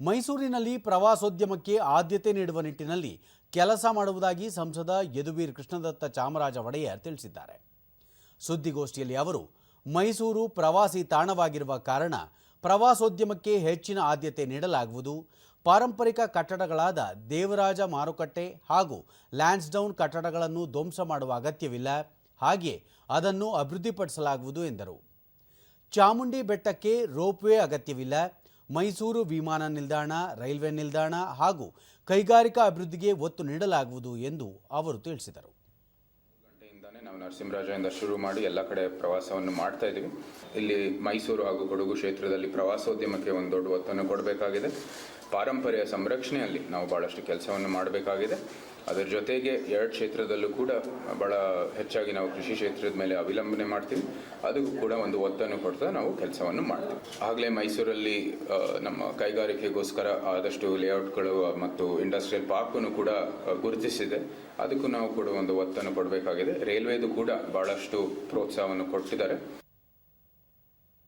ಮೈಸೂರಿನಲ್ಲಿ ಪ್ರವಾಸೋದ್ಯಮಕ್ಕೆ ಆದ್ಯತೆ ನೀಡುವ ನಿಟ್ಟಿನಲ್ಲಿ ಕೆಲಸ ಮಾಡುವುದಾಗಿ ಸಂಸದ ಯದುವೀರ್ ಕೃಷ್ಣದತ್ತ ಚಾಮರಾಜ ಒಡೆಯರ್ ತಿಳಿಸಿದ್ದಾರೆ. ಸುದ್ದಿಗೋಷ್ಠಿಯಲ್ಲಿ ಅವರು, ಮೈಸೂರು ಪ್ರವಾಸಿ ತಾಣವಾಗಿರುವ ಕಾರಣ ಪ್ರವಾಸೋದ್ಯಮಕ್ಕೆ ಹೆಚ್ಚಿನ ಆದ್ಯತೆ ನೀಡಲಾಗುವುದು. ಪಾರಂಪರಿಕ ಕಟ್ಟಡಗಳಾದ ದೇವರಾಜ ಮಾರುಕಟ್ಟೆ ಹಾಗೂ ಲ್ಯಾನ್ಸ್ಡೌನ್ ಕಟ್ಟಡಗಳನ್ನು ಧ್ವಂಸ ಮಾಡುವ ಅಗತ್ಯವಿಲ್ಲ. ಹಾಗೆ ಅದನ್ನು ಅಭಿವೃದ್ಧಿಪಡಿಸಲಾಗುವುದು ಎಂದರು. ಚಾಮುಂಡಿ ಬೆಟ್ಟಕ್ಕೆ ರೋಪ್ವೇ ಅಗತ್ಯವಿಲ್ಲ. ಮೈಸೂರು ವಿಮಾನ ನಿಲ್ದಾಣ ರೈಲ್ವೆ ನಿಲ್ದಾಣ ಹಾಗೂ ಕೈಗಾರಿಕಾ ಅಭಿವೃದ್ಧಿಗೆ ಒತ್ತು ನೀಡಲಾಗುವುದು ಎಂದು ಅವರು ತಿಳಿಸಿದರು. ನಾವು ನರಸಿಂಹರಾಜದಿಂದ ಶುರು ಮಾಡಿ ಎಲ್ಲ ಕಡೆ ಪ್ರವಾಸವನ್ನು ಮಾಡ್ತಾ ಇದ್ದೀವಿ. ಇಲ್ಲಿ ಮೈಸೂರು ಹಾಗೂ ಕೊಡಗು ಕ್ಷೇತ್ರದಲ್ಲಿ ಪ್ರವಾಸೋದ್ಯಮಕ್ಕೆ ಒಂದು ದೊಡ್ಡ ಒತ್ತನ್ನು ಕೊಡಬೇಕಾಗಿದೆ. ಪಾರಂಪರ್ಯ ಸಂರಕ್ಷಣೆಯಲ್ಲಿ ನಾವು ಭಾಳಷ್ಟು ಕೆಲಸವನ್ನು ಮಾಡಬೇಕಾಗಿದೆ. ಅದರ ಜೊತೆಗೆ ಎರಡು ಕ್ಷೇತ್ರದಲ್ಲೂ ಕೂಡ ಭಾಳ ಹೆಚ್ಚಾಗಿ ನಾವು ಕೃಷಿ ಕ್ಷೇತ್ರದ ಮೇಲೆ ಅವಲಂಬನೆ ಮಾಡ್ತೀವಿ. ಅದಕ್ಕೂ ಕೂಡ ಒಂದು ಒತ್ತನ್ನು ಕೊಡ್ತಾ ನಾವು ಕೆಲಸವನ್ನು ಮಾಡ್ತೀವಿ. ಆಗಲೇ ಮೈಸೂರಲ್ಲಿ ನಮ್ಮ ಕೈಗಾರಿಕೆಗೋಸ್ಕರ ಆದಷ್ಟು ಲೇಔಟ್ಗಳು ಮತ್ತು ಇಂಡಸ್ಟ್ರಿಯಲ್ ಪಾರ್ಕನ್ನು ಕೂಡ ಗುರುತಿಸಿದೆ. ಅದಕ್ಕೂ ನಾವು ಕೂಡ ಒಂದು ಒತ್ತನ್ನು ಕೊಡಬೇಕಾಗಿದೆ. ರೈಲ್ವೇದು ಕೂಡ ಬಹಳಷ್ಟು ಪ್ರೋತ್ಸಾಹವನ್ನು ಕೊಟ್ಟಿದ್ದಾರೆ.